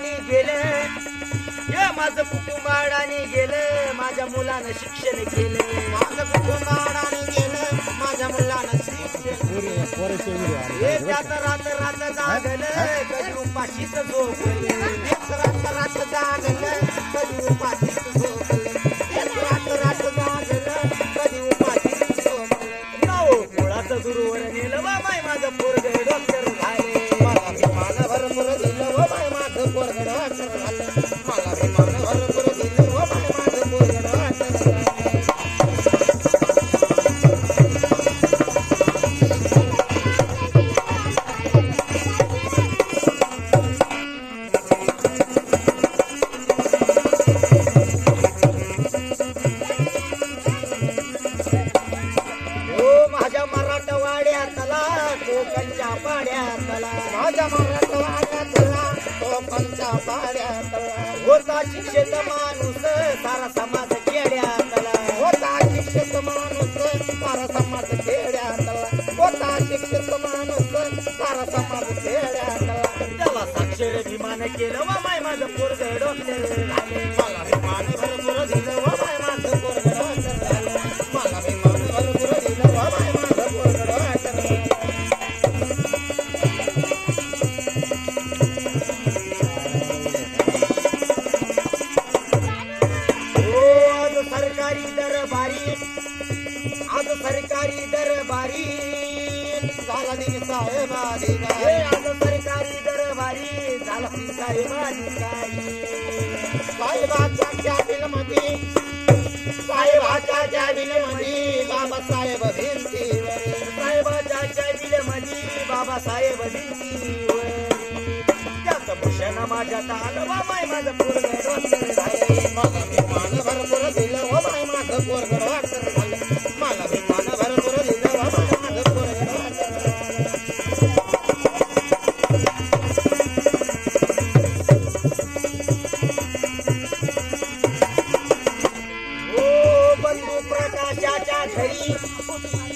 कुटुंबाडाने गेलं. हे माझं कुटुंबाडाने गेलं. माझ्या मुलानं शिक्षण केलं. माझं कुटुंब गेलं. माझ्या मुलानं शिक्षण रात रात जागलं. कधी उपाशीच झोपलं. रात रात जागलं. कधी उपाशी पाड्यातला माझ्या मराठवाड्यातला कोकणच्या पाड्यातला होता शिक्षित माणूस सारा समाज खेड्यातला होता शिक्षित माणूस सारा समाज खेड्यातला होता शिक्षित माणूस सारा समाज खेड्यातला त्याला साक्षर विमान केलं वा माय माझं पोरग डॉक्टर मला विमान भरपूर दिलं. सरकारी दरबारी. आज सरकारी दरबारी. झाला दिन साहेब हे आज सरकारी दरबारी. झाला साहेब अधिकारी साहेबाच्या कॅबिनमध्ये साहेबाच्या कॅबिनमध्ये बाबासाहेब भिंतीवर. साहेबाच्या चाबील मधी बाबासाहेब भिंतीवर. भूषण माझ्या आलं वा माय माझं पोरग घरी.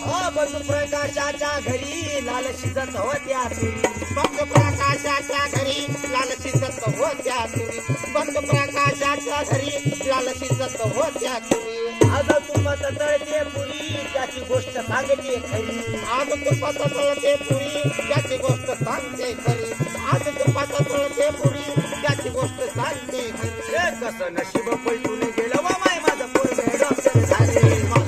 हो बंधू प्रकाशाच्या घरी लाल शिजत होत्या तुरी बंधू प्रकाशाच्या घरी लाल शिजत होत्या तुरी बंधू प्रकाशाच्या घरी लाल शिजत होत्या तुरी आज तुपत तळते पुरी त्याची गोष्ट सांगते खरी. आज तुपत तळते पुरी त्याची गोष्ट सांगते खरी. आज तुपत तळते पुरी त्याची गोष्ट सांगते खरी. कसं नशीब पैठून गेलं वा माय माझं पोर झाले.